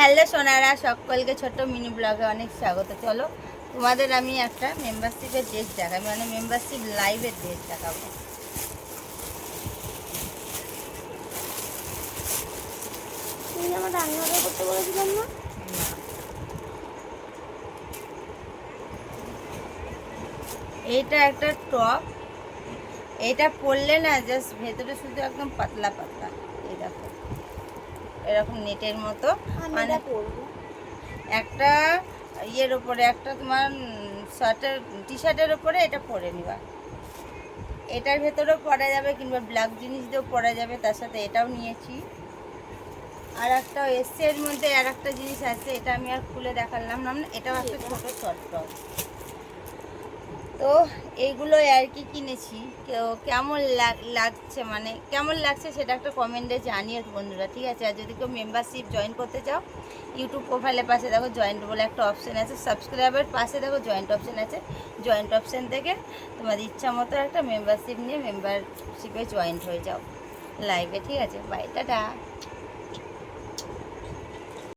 Hello Sonara সকলকে ছোট্ট mini ব্লগে অনেক স্বাগত। চলো তোমাদের আমি একটা মেম্বারশিপের ড্রেস দেখাবো মানে মেম্বারশিপ লাইভের ড্রেস দেখাবো। এইটা একটা টপ এটা পরলে না জাস্ট ভেতরে শুধু একদম পাতলা পাতলা এই দেখো। এরকম নেটের মতো। মানে এটা একটা ইয়ের ওপরে একটা তোমার শার্টের টি শার্টের ওপরে এটা পরে নিবা। এটার ভেতরেও পরা যাবে কিংবা ব্ল্যাক জিনিস দিয়েও পরা যাবে তার সাথে এটাও নিয়েছি। আর একটা এসছে এর মধ্যে আর একটা জিনিস আছে এটা আমি আর খুলে দেখালাম না এটাও একটা? ছোটো শর্ট টপ তো এইগুলো আর কি কিনেছি। কেমন লাগ- লাগছে মানে কেমন লাগছে সেটা একটা কমেন্টে জানিও বন্ধুরা, ঠিক আছে? আর যদি কেউ মেম্বারশিপ জয়েন করতে চাও ইউটিউব প্রোফাইলের পাশে দেখো জয়েন্ট বলে একটা অপশান আছে সাবস্ক্রাইবের পাশে দেখো জয়েন্ট অপশান আছে। জয়েন্ট অপশান থেকে তোমার ইচ্ছা মতো একটা মেম্বারশিপ নিয়ে মেম্বারশিপে জয়েন্ট হয়ে যাও লাইভে ঠিক আছে? Bye tata.